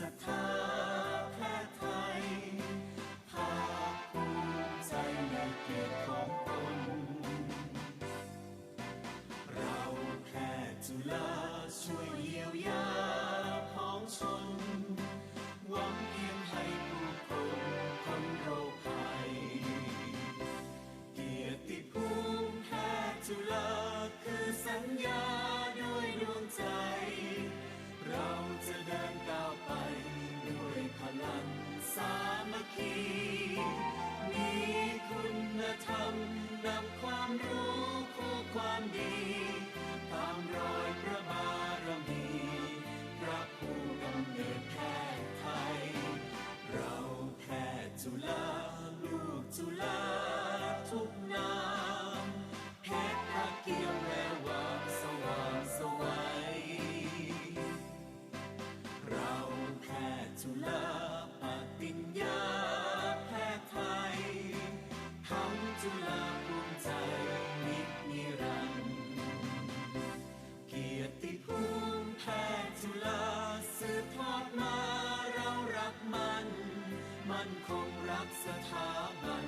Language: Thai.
ศรัทธา กับความรู้คู่ความดี จุลาภูมิใจนินิรันเกียรติภูมิแพ้จุลาสืบทอดมาเรารักมัน มันคงรักสถาบัน